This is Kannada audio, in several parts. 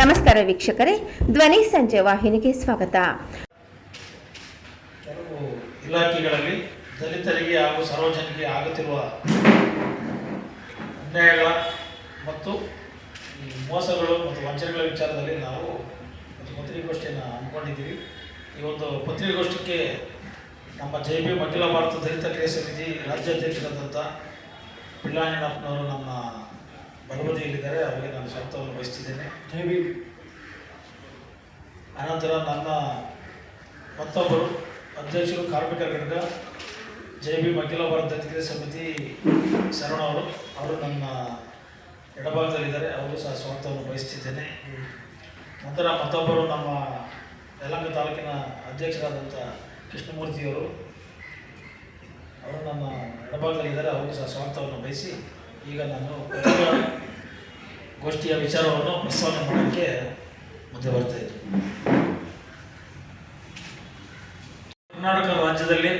ನಮಸ್ಕಾರ ವೀಕ್ಷಕರೇ, ಧ್ವನಿ ಸಂಜೆ ವಾಹಿನಿಗೆ ಸ್ವಾಗತ. ಕೆಲವು ಇಲಾಖೆಗಳಲ್ಲಿ ದಲಿತರಿಗೆ ಹಾಗೂ ಸಾರ್ವಜನಿಕರಿಗೆ ಆಗುತ್ತಿರುವ ಅನ್ಯಾಯಗಳ ಮತ್ತು ಮೋಸಗಳು ಮತ್ತು ವಂಚನೆಗಳ ವಿಚಾರದಲ್ಲಿ ನಾವು ಒಂದು ಪತ್ರಿಕಾಗೋಷ್ಠಿಯನ್ನು ಹಮ್ಮಿಕೊಂಡಿದ್ದೀವಿ. ಈ ಒಂದು ಪತ್ರಿಕಾಗೋಷ್ಠಿಗೆ ನಮ್ಮ ಜೆ ಬಿ ಅಖಿಲ ಭಾರತ ದಲಿತ ಕ್ರಿಯಾ ಸಮಿತಿ ರಾಜ್ಯಾಧ್ಯಕ್ಷರಾದಂಥ ಪಿಳ್ಳಾಣಿನಪ್ಪನವರು ನಮ್ಮ ಬಲಬದಿಯಲ್ಲಿದ್ದಾರೆ ಅವರಿಗೆ ನಾನು ಶಬ್ದವನ್ನು ಬಯಸ್ತಿದ್ದೇನೆ. ಅನಂತರ ನನ್ನ ಮತ್ತೊಬ್ಬರು ಅಧ್ಯಕ್ಷರು ಕಾರ್ಮಿಕರ ಘಟಕ ಜೆ ಬಿ ಅಖಿಲ ಭಾರತ ಸಮಿತಿ ಶರಣ ಅವರು. ಅವರು ನನ್ನ ಎಡಭಾಗದಲ್ಲಿದ್ದಾರೆ ಅವರು ಸಹ ಸ್ವಾಗತವನ್ನು ಬಯಸ್ತಿದ್ದೇನೆ. ನಂತರ ಮತ್ತೊಬ್ಬರು ನಮ್ಮ ಯಲಂಗ ತಾಲೂಕಿನ ಅಧ್ಯಕ್ಷರಾದಂಥ ಕೃಷ್ಣಮೂರ್ತಿಯವರು. ಅವರು ನನ್ನ ಎಡಭಾಗದಲ್ಲಿದ್ದಾರೆ ಅವರು ಸಹ ಸ್ವಾಗತವನ್ನು ಬಯಸಿ ಈಗ ನಾನು ಗೋಷ್ಠಿಯ ವಿಚಾರವನ್ನು ಪ್ರಸ್ತಾವನೆ ಮಾಡೋಕ್ಕೆ ಮುಂದೆ ಬರ್ತಾ ಇದ್ದೀನಿ ಕರ್ನಾಟಕ ರಾಜ್ಯದಲ್ಲಿ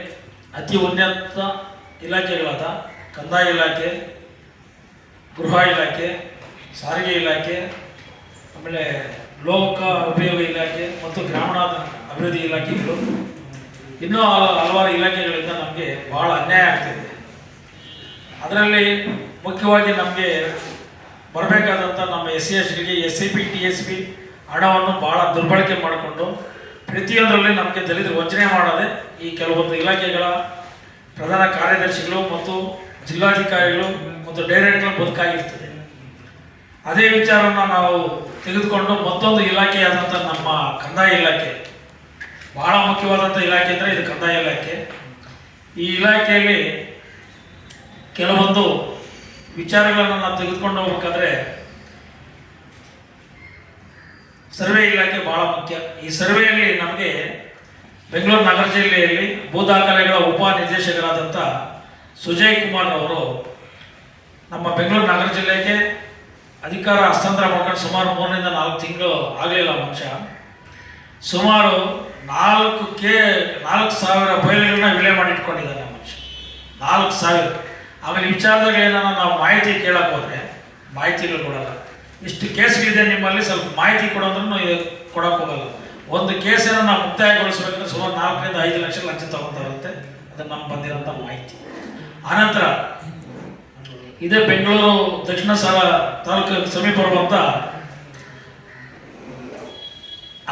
ಅತಿ ಉನ್ನತ ಇಲಾಖೆಗಳಾದ ಕಂದಾಯ ಇಲಾಖೆ, ಗೃಹ ಇಲಾಖೆ, ಸಾರಿಗೆ ಇಲಾಖೆ, ಆಮೇಲೆ ಲೋಕ ಉಪಯೋಗ ಇಲಾಖೆ ಮತ್ತು ಗ್ರಾಮೀಣ ಅಭಿವೃದ್ಧಿ ಇಲಾಖೆಗಳು ಇನ್ನೂ ಹಲ- ಹಲವಾರು ಇಲಾಖೆಗಳಿಂದ ನಮಗೆ ಭಾಳ ಅನ್ಯಾಯ ಆಗ್ತಿದೆ. ಅದರಲ್ಲಿ ಮುಖ್ಯವಾಗಿ ನಮಗೆ ಬರಬೇಕಾದಂಥ ನಮ್ಮ ಎಸ್ ಸಿ ಎಸ್ ಡಿಗೆ S C P, T S P ಹಣವನ್ನು ಭಾಳ ದುರ್ಬಳಕೆ ಮಾಡಿಕೊಂಡು ಪ್ರತಿಯೊಂದರಲ್ಲಿ ನಮಗೆ ದಲಿತರು ವಂಚನೆ ಮಾಡದೆ ಈ ಕೆಲವೊಂದು ಇಲಾಖೆಗಳ ಪ್ರಧಾನ ಕಾರ್ಯದರ್ಶಿಗಳು ಮತ್ತು ಜಿಲ್ಲಾಧಿಕಾರಿಗಳು ಮತ್ತು ಡೈರೆಕ್ಟರ್ ಬದುಕಾಗಿರ್ತದೆ. ಅದೇ ವಿಚಾರವನ್ನು ನಾವು ತೆಗೆದುಕೊಂಡು ಮತ್ತೊಂದು ಇಲಾಖೆಯಾದಂಥ ನಮ್ಮ ಕಂದಾಯ ಇಲಾಖೆ, ಬಹಳ ಮುಖ್ಯವಾದಂಥ ಇಲಾಖೆ ಅಂದರೆ ಇದು ಕಂದಾಯ ಇಲಾಖೆ. ಈ ಇಲಾಖೆಯಲ್ಲಿ ಕೆಲವೊಂದು ವಿಚಾರಗಳನ್ನು ನಾವು ತೆಗೆದುಕೊಂಡು ಹೋಗ್ಬೇಕಾದ್ರೆ ಸರ್ವೆ ಇಲಾಖೆ ಬಹಳ ಮುಖ್ಯ. ಈ ಸರ್ವೆಯಲ್ಲಿ ನಮಗೆ ಬೆಂಗಳೂರು ನಗರ ಜಿಲ್ಲೆಯಲ್ಲಿ ಭೂ ದಾಖಲೆಗಳ ಉಪ ನಿರ್ದೇಶಕರಾದಂಥ ಸುಜಯ್ ಕುಮಾರ್ ಅವರು ನಮ್ಮ ಬೆಂಗಳೂರು ನಗರ ಜಿಲ್ಲೆಗೆ ಅಧಿಕಾರ ಹಸ್ತಾಂತರ ಮಾಡ್ಕೊಂಡು ಸುಮಾರು ಮೂರರಿಂದ ನಾಲ್ಕು ತಿಂಗಳು ಆಗಲಿಲ್ಲ ಮನುಷ್ಯ. ಸುಮಾರು ನಾಲ್ಕು ಕೆ ನಾಲ್ಕು ಸಾವಿರ ಫೈಲ್ಗಳನ್ನ ವಿಲೆ ಮಾಡಿ ಇಟ್ಕೊಂಡಿದ್ದಾರೆ ಮನುಷ್ಯ. ನಾಲ್ಕು ಸಾವಿರ. ಆಮೇಲೆ ವಿಚಾರದಾಗ ಏನಾರ ನಾವು ಮಾಹಿತಿ ಕೇಳಕ್ಕೆ ಹೋದ್ರೆ, ಮಾಹಿತಿಗಳು ಕೊಡಲ್ಲ. ಇಷ್ಟು ಕೇಸ್ಗಳಿದೆ ನಿಮ್ಮಲ್ಲಿ, ಸ್ವಲ್ಪ ಮಾಹಿತಿ ಕೊಡೋದ್ರೂ ಕೊಡಕ್ಕೆ ಹೋಗಲ್ಲ. ಒಂದು ಕೇಸನ್ನು ನಾವು ಮುಕ್ತಾಯಗೊಳಿಸ್ಬೇಕಂದ್ರೆ ಸುಮಾರು ನಾಲ್ಕರಿಂದ ಐದು ಲಕ್ಷ ಲಂಚ ತಗೊಂತಾರಂತೆ ಅದು ನಮ್ಗೆ ಬಂದಿರೋಂಥ ಮಾಹಿತಿ. ಆನಂತರ, ಇದೇ ಬೆಂಗಳೂರು ದಕ್ಷಿಣ ಸಾಲ ತಾಲೂಕು ಸಮೀಪ ಬರುವಂಥ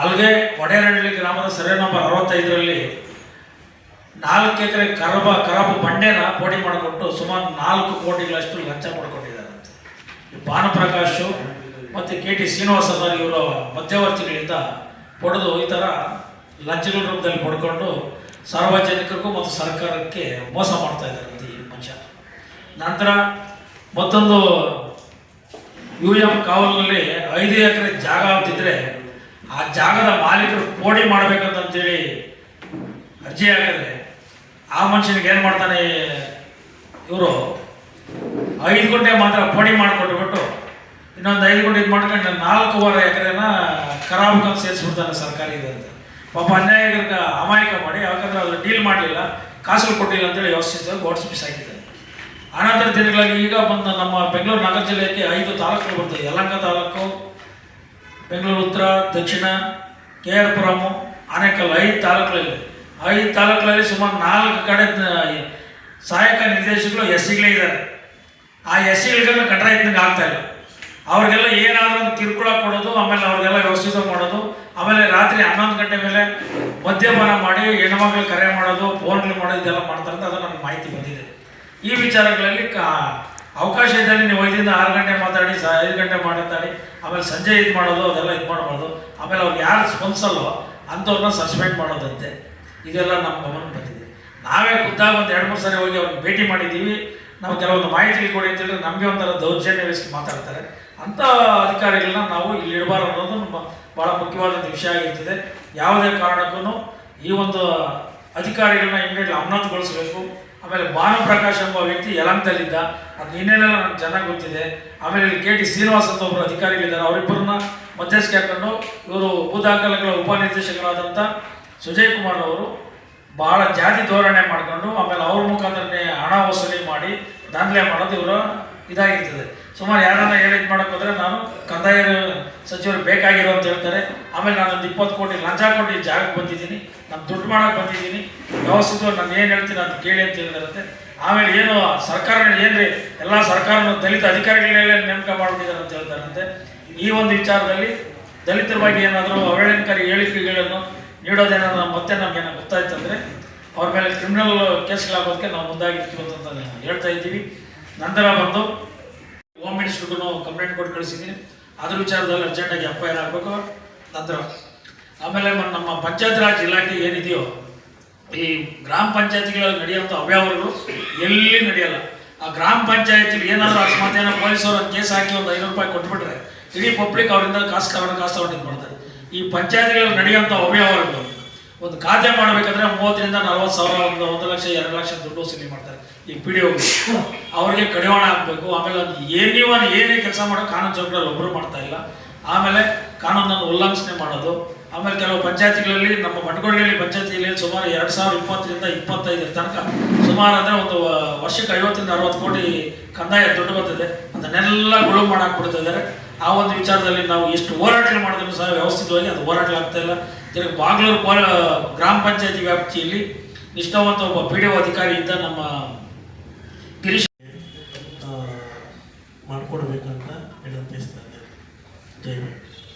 ಅಲ್ಲಿಗೆ ಒಡೆಯರಹಳ್ಳಿ ಗ್ರಾಮದ ಸರ್ವೆ ನಂಬರ್ ಅರವತ್ತೈದರಲ್ಲಿ ನಾಲ್ಕು ಎಕರೆ ಕರಬ ಕರಬ ಬಂಡೆನ ಪೋಡಿ ಮಾಡಿಕೊಟ್ಟು ಸುಮಾರು ನಾಲ್ಕು ಕೋಟಿಗಳಷ್ಟು ಲಂಚ ಪಡ್ಕೊಂಡಿದ್ದಾರಂತೆ ಈ ಭಾನುಪ್ರಕಾಶು ಮತ್ತು ಕೆ ಟಿ ಶ್ರೀನಿವಾಸನ್ ಇವರ ಮಧ್ಯವರ್ತಿಗಳಿಂದ ಪಡೆದು ಈ ಥರ ಲಂಚಗಳ ರೂಪದಲ್ಲಿ ಪಡ್ಕೊಂಡು ಸಾರ್ವಜನಿಕರಿಗೂ ಮತ್ತು ಸರ್ಕಾರಕ್ಕೆ ಮೋಸ ಮಾಡ್ತಾ ಇದ್ದಾರಂತೆ ಈ ಮನುಷ್ಯ ನಂತರ ಮತ್ತೊಂದು ಯು ಎಂ ಕಾವಲ್ನಲ್ಲಿ ಐದು ಎಕರೆ ಜಾಗ ಅಂತಿದ್ರೆ ಆ ಜಾಗದ ಮಾಲೀಕರು ಪೋಡಿ ಮಾಡಬೇಕಂತೇಳಿ ಅರ್ಜಿ ಹಾಕಿದ್ರೆ ಆ ಮನುಷ್ಯನಿಗೆ ಏನು ಮಾಡ್ತಾನೆ? ಇವರು ಐದು ಗಂಟೆ ಮಾತ್ರ ಪೋಡಿ ಮಾಡಿಕೊಟ್ಬಿಟ್ಟು ಇನ್ನೊಂದು ಐದು ಗಂಟೆ ಇದು ಮಾಡ್ಕೊಂಡು ನಾಲ್ಕೂವರೆ ಎಕರೆನ ಖರಾಬ್ಗೆ ಸೇರಿಸ್ಬಿಡ್ತಾನೆ ಸರ್ಕಾರಿ ಇದಂತೆ ಪಾಪ ಅನ್ಯಾಯ ಅಮಾಯಕ ಮಾಡಿ, ಯಾಕಂದ್ರೆ ಅದು ಡೀಲ್ ಮಾಡಲಿಲ್ಲ, ಕಾಸುಗಳು ಕೊಟ್ಟಿಲ್ಲ ಅಂತೇಳಿ ಯೋಚಿಸಿದಾಗ ವಾಟ್ಸ್ ಮಿಸ್ ಆಗಿದ್ದಾರೆ ಅನಂತರ ದಿನಗಳಲ್ಲಿ ಈಗ ಬಂದ ನಮ್ಮ ಬೆಂಗಳೂರು ನಗರ ಜಿಲ್ಲೆಗೆ ಐದು ತಾಲೂಕುಗಳು ಬರ್ತದೆ. ಯಲಂಕ ತಾಲೂಕು, ಬೆಂಗಳೂರು ಉತ್ತರ, ದಕ್ಷಿಣ, ಕೆ ಆರ್ ಪುರಮು ಆನೇಕಲ್ ಐದು ತಾಲೂಕುಗಳಲ್ಲಿ ಐದು ತಾಲೂಕುಗಳಲ್ಲಿ ಸುಮಾರು ನಾಲ್ಕು ಕಡೆ ಸಹಾಯಕ ನಿರ್ದೇಶಕರು ಎಸ್ ಸಿಗಳೇ ಇದ್ದಾರೆ. ಆ ಎಸ್ ಸಿಗಳಿಗೆಲ್ಲ ಕಡ್ರಾಯತ್ನಂಗೆ ಆಗ್ತಾ ಇಲ್ಲ. ಅವ್ರಿಗೆಲ್ಲ ಏನಾದರೂ ಒಂದು ಕಿರುಕುಳ ಕೊಡೋದು, ಆಮೇಲೆ ಅವ್ರಿಗೆಲ್ಲ ವ್ಯವಸ್ಥಿತ ಮಾಡೋದು, ಆಮೇಲೆ ರಾತ್ರಿ ಹನ್ನೊಂದು ಗಂಟೆ ಮೇಲೆ ಮದ್ಯಪಾನ ಮಾಡಿ ಹೆಣ್ಮಕ್ಳು ಕರೆ ಮಾಡೋದು ಫೋನ್ಗಳು ಮಾಡೋದು ಇದೆಲ್ಲ ಮಾಡ್ತಾರೆ ಅಂತ ಅದು ನನಗೆ ಮಾಹಿತಿ ಬಂದಿದೆ. ಈ ವಿಚಾರಗಳಲ್ಲಿ ಕಾ, ಅವಕಾಶ ಇದ್ದಲ್ಲಿ ನೀವು ಐದರಿಂದ ಆರು ಗಂಟೆ ಮಾತಾಡಿ, ಸ, ಐದು ಗಂಟೆ ಮಾತಾಡಿ, ಆಮೇಲೆ ಸಂಜೆ ಇದು ಮಾಡೋದು, ಅದೆಲ್ಲ ಇದು ಮಾಡಬಾರ್ದು. ಆಮೇಲೆ ಅವ್ರು ಯಾರು ಸ್ಪಂದಿಸಲ್ವೋ ಅಂಥವ್ರನ್ನ ಸಸ್ಪೆಂಡ್ ಮಾಡೋದಂತೆ. ಇದೆಲ್ಲ ನಮ್ಮ ಗಮನಕ್ಕೆ ಬಂದಿದೆ. ನಾವೇ ಖುದ್ದಾಗಿ ಒಂದು ಎರಡು ಮೂರು ಸಾರಿ ಹೋಗಿ ಅವ್ರನ್ನ ಭೇಟಿ ಮಾಡಿದ್ದೀವಿ ನಾವು ಕೆಲವೊಂದು ಮಾಹಿತಿ ಕೊಡಿ ಅಂತ ಹೇಳಿದ್ರೆ ನಮಗೆ ಒಂಥರ ದೌರ್ಜನ್ಯವೆಸಿ ಮಾತಾಡ್ತಾರೆ. ಅಂಥ ಅಧಿಕಾರಿಗಳನ್ನ ನಾವು ಇಲ್ಲಿ ಇಡಬಾರ್ದು ಅನ್ನೋದು ನಮ್ಮ ಭಾಳ ಮುಖ್ಯವಾದಂಥ ವಿಷಯ ಆಗಿರ್ತದೆ. ಯಾವುದೇ ಕಾರಣಕ್ಕೂ ಈ ಒಂದು ಅಧಿಕಾರಿಗಳನ್ನ ಇಮಿಡಿಯೇಟ್ಲಿ ಅಮಾನತುಗೊಳಿಸಬೇಕು. ಆಮೇಲೆ ಭಾನುಪ್ರಕಾಶ್ ಎಂಬ ವ್ಯಕ್ತಿ ಯಲಂಕದಲ್ಲಿದ್ದ ಅದು ಇನ್ನೇನೆಲ್ಲ ನನಗೆ ಚೆನ್ನಾಗಿ ಗೊತ್ತಿದೆ. ಆಮೇಲೆ ಇಲ್ಲಿ ಕೆ ಟಿ ಶ್ರೀನಿವಾಸ್ ಅಂತ ಒಬ್ಬರು ಅಧಿಕಾರಿಗಳಿದ್ದಾರೆ. ಅವರಿಬ್ಬರನ್ನ ಮಧ್ಯಸ್ಥಿಕೆ ಹಾಕೊಂಡು ಇವರು ಭೂ ದಾಖಲೆಗಳ ಉಪನಿರ್ದೇಶಕರಾದಂಥ ಸುಜಯ್ ಕುಮಾರ್ ಅವರು ಬಹಳ ಜಾತಿ ಧೋರಣೆ ಮಾಡಿಕೊಂಡು, ಆಮೇಲೆ ಅವ್ರ ಮುಖಾಂತರನೇ ಹಣ ವಸೂಲಿ ಮಾಡಿ ದಾಂಧಲೆ ಮಾಡೋದು ಇವರ ಇದಾಗಿರ್ತದೆ. ಸುಮಾರು ಯಾರನ್ನ ಹೇಳಿಕೆ ಮಾಡಕ್ಕೆ ಹೋದ್ರೆ ನಾನು ಕಂದಾಯ ಸಚಿವರು ಬೇಕಾಗಿರೋ ಅಂತ ಹೇಳ್ತಾರೆ. ಆಮೇಲೆ ನಾನು ಒಂದು ಇಪ್ಪತ್ತು ಕೋಟಿ, ಲಂಚ ಕೊಟ್ಟು ಜಾಗಕ್ಕೆ ಬಂದಿದ್ದೀನಿ. ನಾನು ದುಡ್ಡು ಮಾಡಕ್ಕೆ ಬಂದಿದ್ದೀನಿ. ವ್ಯವಸ್ಥೆ ನಾನು ಏನು ಹೇಳ್ತೀನಿ ಅದು ಕೇಳಿ ಅಂತ ಹೇಳಿದಾರಂತೆ ಆಮೇಲೆ ಏನು ಸರ್ಕಾರ ಏನ್ರಿ, ಎಲ್ಲ ಸರ್ಕಾರನ ದಲಿತ ಅಧಿಕಾರಿಗಳನ್ನೆಲ್ಲ ನೇಮಕ ಮಾಡ್ಬಿಟ್ಟಿದ್ದಾರೆ ಅಂತ ಹೇಳ್ತಾರಂತೆ. ಈ ಒಂದು ವಿಚಾರದಲ್ಲಿ ದಲಿತರ ಬಗ್ಗೆ ಏನಾದರೂ ಅವಹೇಳನಕಾರಿ ಹೇಳಿಕೆಗಳನ್ನು ನೀಡೋದೇನಾದ್ರು ಮತ್ತೆ ನಮಗೇನೋ ಗೊತ್ತಾಯ್ತಂದ್ರೆ ಅವ್ರ ಮೇಲೆ ಕ್ರಿಮಿನಲ್ ಕೇಸ್ಗಳಾಗೋದಕ್ಕೆ ನಾವು ಮುಂದಾಗಿರ್ತೀವಿ ಅಂತ ಹೇಳ್ತಾ ಇದ್ದೀವಿ. ನಂತರ ಬಂದು ಹೋಮ್ ಮಿನಿಸ್ಟ್ರಿಗೂ ಕಂಪ್ಲೇಂಟ್ ಕೊಟ್ಟು ಕಳಿಸಿದ್ದೀನಿ. ಅದ್ರ ವಿಚಾರದಲ್ಲಿ ಅರ್ಜೆಂಟಾಗಿ ಎಫ್ ಆಗಬೇಕು. ನಂತರ ಆಮೇಲೆ ನಮ್ಮ ಪಂಚಾಯತ್ ರಾಜ್ ಇಲಾಖೆ ಏನಿದೆಯೋ, ಈ ಗ್ರಾಮ ಪಂಚಾಯತಿಗಳಲ್ಲಿ ನಡೆಯುವಂಥ ಅವ್ಯವಹಾರಗಳು ಎಲ್ಲಿ ನಡೆಯಲ್ಲ. ಆ ಗ್ರಾಮ ಪಂಚಾಯತಿಲಿ ಏನಾದರೂ ಅಕಸ್ಮಾತ್ ಏನೋ ಪೊಲೀಸರು ಕೇಸ್ ಹಾಕಿ ಒಂದು ಐನೂರು ರೂಪಾಯಿ ಕೊಟ್ಬಿಟ್ರೆ, ಇಡೀ ಪಬ್ಲಿಕ್ ಅವರಿಂದ ಕಾಸು ತಗೊಂಡು ಕಾಸು ತಗೊಂಡು ಇದು ಮಾಡ್ತಾರೆ. ಈ ಪಂಚಾಯತಿಗಳಲ್ಲಿ ನಡೆಯುವಂಥ ಅವ್ಯವಹಾರಗಳು ಒಂದು ಖಾತೆ ಮಾಡಬೇಕಂದ್ರೆ ಮೂವತ್ತರಿಂದ ನಲವತ್ತು ಸಾವಿರ ಒಂದು ಒಂದು ಲಕ್ಷ, ಎರಡು ಲಕ್ಷ ದುಡ್ಡು ವಸೂಲಿ ಮಾಡ್ತಾರೆ. ಈ ಪಿ ಡಿ ಅವರಿಗೆ ಕಡಿವಾಣ ಹಾಕಬೇಕು. ಆಮೇಲೆ ಒಂದು ಏನು ಏನೇ ಕೆಲಸ ಮಾಡೋ ಕಾನೂನು ಚೌಕಗಳಲ್ಲಿ ಒಬ್ಬರು ಮಾಡ್ತಾ ಇಲ್ಲ. ಆಮೇಲೆ ಕಾನೂನನ್ನು ಉಲ್ಲಂಘನೆ ಮಾಡೋದು. ಆಮೇಲೆ ಕೆಲವು ಪಂಚಾಯತಿಗಳಲ್ಲಿ, ನಮ್ಮ ಬಂಡಗೋಡಿಯಲ್ಲಿ ಪಂಚಾಯತಿಯಲ್ಲಿ ಸುಮಾರು ಎರಡು ಸಾವಿರದ ಇಪ್ಪತ್ತರಿಂದ ಇಪ್ಪತ್ತೈದರ ತನಕ ಸುಮಾರು ಅಂದರೆ ಒಂದು ವರ್ಷಕ್ಕೆ ಐವತ್ತರಿಂದ ಅರವತ್ತು ಕೋಟಿ ಕಂದಾಯ ದುಡ್ಡು ಬರ್ತದೆ. ಅದನ್ನೆಲ್ಲ ಗುಳು ಮಾಡಾಕ್ಬಿಡ್ತಿದ್ದಾರೆ ಆ ಒಂದು ವಿಚಾರದಲ್ಲಿ ನಾವು ಎಷ್ಟು ಹೋರಾಟಗಳು ಮಾಡಿದ್ರು ಸಹ ವ್ಯವಸ್ಥಿತವಾಗಿ ಅದು ಹೋರಾಟಗಳಾಗ್ತಾ ಇಲ್ಲ. ತಿರುಗಿ ಬಾಗ್ಲೂರು ಗ್ರಾಮ ಪಂಚಾಯತಿ ವ್ಯಾಪ್ತಿಯಲ್ಲಿ ನಿಷ್ಠಾವಂತ ಒಬ್ಬ ಪಿ ಡಿ ಒ ಅಧಿಕಾರಿ ಇದ್ದ ನಮ್ಮ ಗಿರೀಶ್ ಮಾಡಿಕೊಡ್ಬೇಕಂತ ವಿನಂತಿಸ್ತಾ ಇದ್ದೇನೆ ಜೈ ಹಿಂದ್.